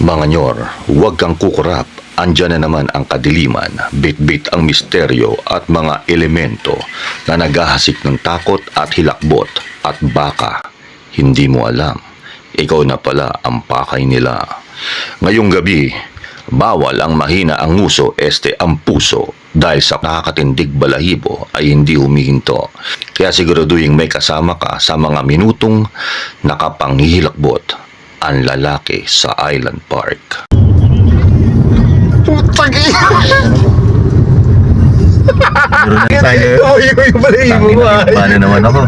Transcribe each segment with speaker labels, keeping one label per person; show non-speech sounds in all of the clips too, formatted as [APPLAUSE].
Speaker 1: Mga nyor, huwag kang kukurap. Andyan na naman ang kadiliman, bit-bit ang misteryo at mga elemento na naghahasik ng takot at hilakbot at baka hindi mo alam. Ikaw na pala ang pakay nila. Ngayong gabi, bawal ang mahina ang nguso este ang puso dahil sa nakakatindig balahibo ay hindi humihinto. Kaya siguraduhin may kasama ka sa mga minutong nakapanghihilakbot ang lalaki sa Island Park.
Speaker 2: Putang ina!
Speaker 3: Meron na tayo.
Speaker 2: Yung yung balahibo mo ah.
Speaker 3: Paano naman ako?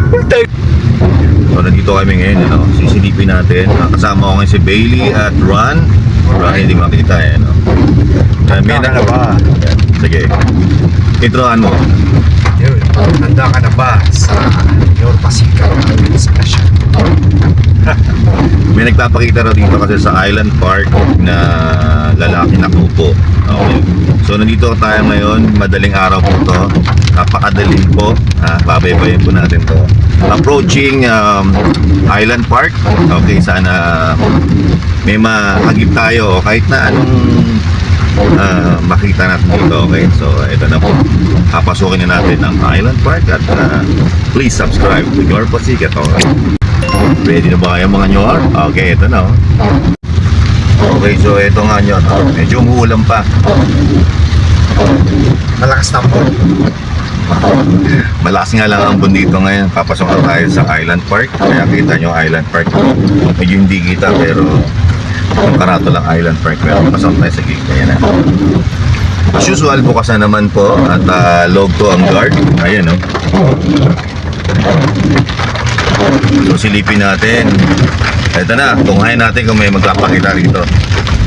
Speaker 3: So, nandito kami ngayon, ano, sisilipin natin. Ah, Kasama ko ngayon si Bailey at Ron. Ron, hindi makita eh, no? Uh, may
Speaker 2: na ba?
Speaker 3: Sige. Introhan mo.
Speaker 2: Handa ka na ba sa Your Pasica Special? [LAUGHS]
Speaker 3: May nagpapakita raw dito kasi sa Island Park na lalaki na kupo. Okay. So nandito tayo ngayon, madaling araw po to. Napakadaling po. Ah, babaybayin po natin to. Approaching um, Island Park. Okay, sana may mahagip tayo kahit na anong ah, makita natin dito. Okay, so ito na po. Papasukin na natin ang Island Park at ah, please subscribe to Your Pasikat. Okay. Ready na ba kayo mga nyor? Okay, ito na. oh. Okay, so ito nga nyor. Medyo umuulan pa.
Speaker 2: Malakas na po.
Speaker 3: Malakas nga lang ang bundito ngayon. Papasok na tayo sa Island Park. Kaya kita nyo Island Park. Medyo hindi kita pero yung karato lang Island Park. Pero pasok tayo sa gate. Ayan na. As usual, bukas na naman po at uh, log to ang guard. Ayan oh. So silipin natin. Ito na, tunghayin natin kung may magpapakita rito.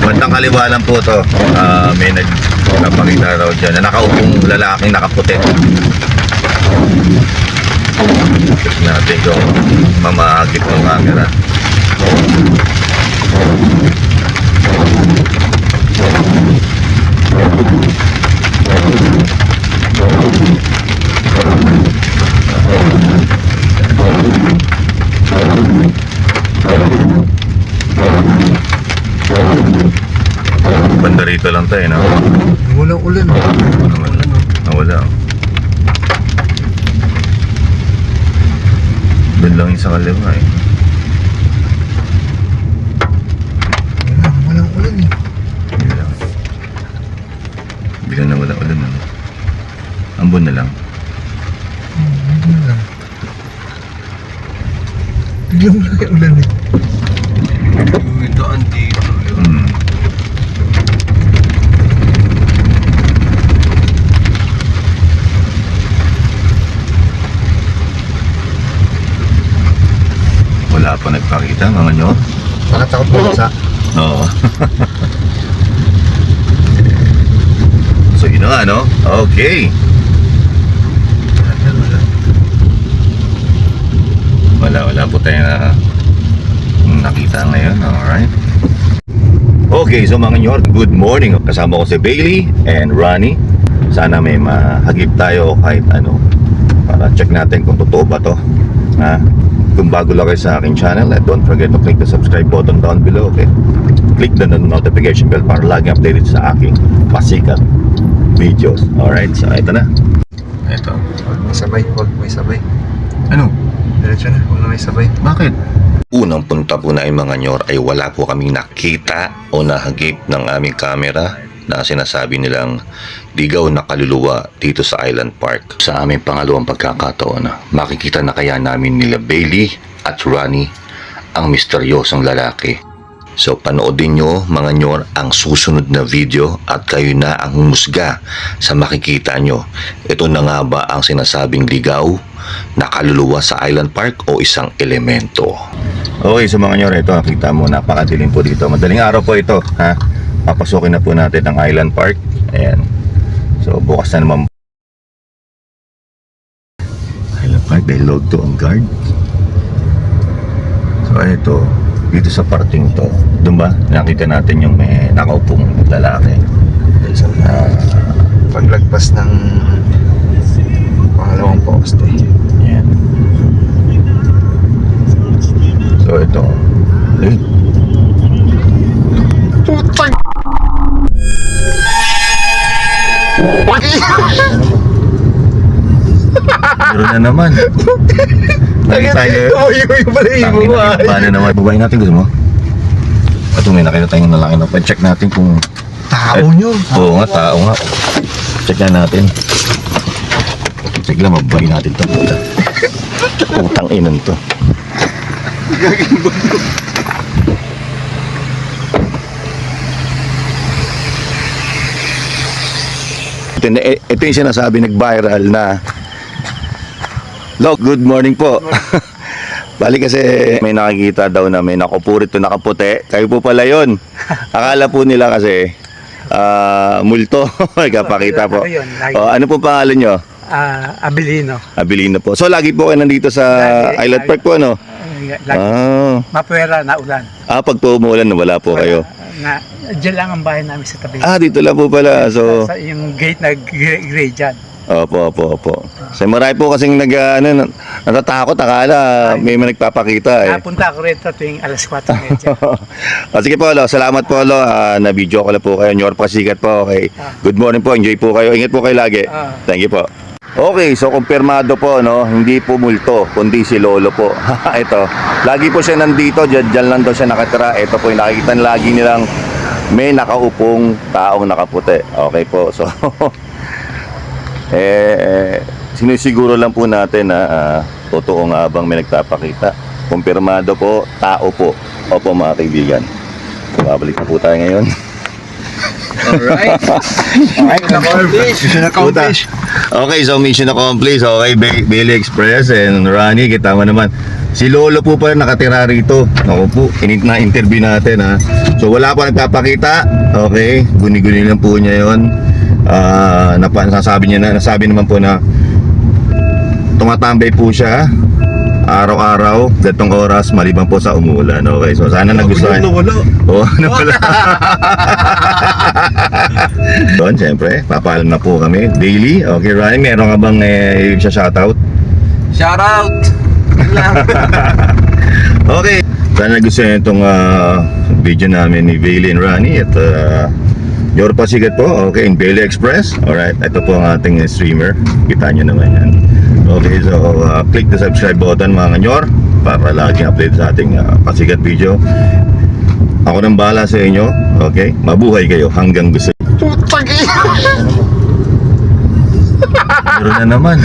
Speaker 3: Bandang kaliwa lang po to. Ah, may nagpapakita raw dyan na nakaupong lalaking nakaputi. Check natin kung mamahagip ng camera. Banda rito lang tayo, no?
Speaker 2: Walang ulan.
Speaker 3: Nawala. Nawala. Doon lang yung sa kaliwa eh.
Speaker 2: Wala, walang ulan eh.
Speaker 3: Hindi lang. Biglang nawala ulan ano. Ambon na lang.
Speaker 2: Hindi na lang. Biglang wala ulan eh. Uy, daan dito.
Speaker 3: Hmm. Wala nagpakita mga nyo.
Speaker 2: Bakit ako bumasa?
Speaker 3: Oo. [LAUGHS] so yun na nga no? Okay. Wala, wala po tayo na nakita ngayon. Alright. Okay, so mga nyor, good morning. Kasama ko si Bailey and Ronnie. Sana may mahagip tayo kahit ano para check natin kung totoo ba to. Ha? Kung bago lang kayo sa aking channel, eh, don't forget to click the subscribe button down below, okay? Click the notification bell para lagi updated sa aking pasikat videos. Alright, so ito na. Ito.
Speaker 2: Huwag may sabay, huwag may sabay.
Speaker 3: Ano?
Speaker 2: Diretso na, huwag na may sabay.
Speaker 3: Bakit?
Speaker 1: Unang punta po na ay mga nyor ay wala po kaming nakita o nahagip ng aming camera na sinasabi nilang ligaw na kaluluwa dito sa Island Park. Sa aming pangalawang pagkakataon, makikita na kaya namin nila Bailey at Ronnie ang misteryosong lalaki. So panoodin nyo mga nyor ang susunod na video at kayo na ang humusga sa makikita nyo. Ito na nga ba ang sinasabing ligaw na kaluluwa sa Island Park o isang elemento?
Speaker 3: Okay, so mga nyor, ito, nakita mo, napakadilim po dito. Madaling araw po ito, ha? Papasukin na po natin ang Island Park. Ayan. So, bukas na naman. Island Park, dahil load to ang guard. So, ito, dito sa parting to. Doon ba? Nakita natin yung may nakaupong lalaki. Meron na naman.
Speaker 2: Oo, yung yung pala yung buhay.
Speaker 3: Paano naman? Babayin natin gusto mo? Ito may nakita tayong lalaki na. Pa-check natin kung...
Speaker 2: Tao nyo.
Speaker 3: Oo nga, tao nga. Check na natin. Check lang, mababayin natin. Puta. [LAUGHS] Putang inan to. Ito, na- eh, ito yung sinasabi nag-viral na Lok, good morning po. [LAUGHS] Bali kasi may nakikita daw na may nakupurit to nakaputi. Kayo po pala yon. Akala po nila kasi ah multo. [LAUGHS] Nagkapakita po.
Speaker 4: Ako yun, lagi.
Speaker 3: Oh, ano po pangalan nyo?
Speaker 4: Ah, Abilino.
Speaker 3: Abilino po. So lagi po kayo nandito sa
Speaker 4: Lagi,
Speaker 3: Island. Park po ano?
Speaker 4: Uh, lagi.
Speaker 3: Ah,
Speaker 4: Mapwera na ulan.
Speaker 3: ah pag po umuulan wala po kayo.
Speaker 4: Na, dyan lang ang bahay namin sa tabi.
Speaker 3: Ah, dito lang po pala. So,
Speaker 4: Sa, yung gate na gray, dyan.
Speaker 3: opo, opo, opo. So marami po kasing nag, ano, natatakot. Akala may may nagpapakita eh.
Speaker 4: Napunta ako rito tuwing alas 4.30. [LAUGHS]
Speaker 3: Ah, sige po, lo. Salamat po, lo. Ah, na-video ko lang po kayo. Nyor pasikat po. Okay. Good morning po. Enjoy po kayo. Ingat po kayo lagi.
Speaker 4: Ah.
Speaker 3: Thank you po. Okay, so kumpirmado po, no? Hindi po multo, kundi si Lolo po. [LAUGHS] Ito. Lagi po siya nandito. Diyan, diyan lang daw siya nakatira. Ito po yung nakikita lagi nilang may nakaupong taong nakaputi. Okay po. So, [LAUGHS] eh, sinisiguro lang po natin na ah, totoo nga bang may nagpapakita. Kumpirmado po, tao po. Opo mga kaibigan. Babalik na po tayo ngayon. [LAUGHS] [LAUGHS]
Speaker 2: Alright. Mission accomplished. Mission accomplished.
Speaker 3: Okay, so mission accomplished. Okay, Ba- Bailey Express and Ronnie, kita mo naman. Si Lolo po pala nakatira rito. Ako po, init na interview natin ha. So wala pa nagpapakita. Okay, guni-guni lang po niya yon. Ah, napa, nasasabi niya na, nasabi naman po na tumatambay po siya araw-araw, gatong oras, maliban po sa umulan. Okay, so sana nagustuhan.
Speaker 2: Wala. [LAUGHS]
Speaker 3: Oo, ano pala? Doon, siyempre, papaalam na po kami. Daily. Okay, Ryan, meron ka bang eh, siya shoutout?
Speaker 2: Shout [LAUGHS] out.
Speaker 3: Okay. Sana nagustuhan itong ah, video namin ni Bailey and Ronnie at uh, Your Pasigat po, okay, in Bailey Express. Alright, ito po ang ating streamer. Kita nyo naman yan. Okay, so uh, click the subscribe button mga kanyor para laging update sa ating uh, Pasigat video. Ako nang bahala sa inyo. Okay? Mabuhay kayo hanggang gusto.
Speaker 2: Putang
Speaker 3: Meron na naman.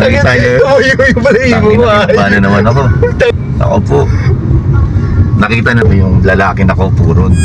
Speaker 3: Nakita niyo yun?
Speaker 2: Oo, yung buhay.
Speaker 3: Paano naman ako? Ako po. Nakita na yung lalaki na kaupo ron.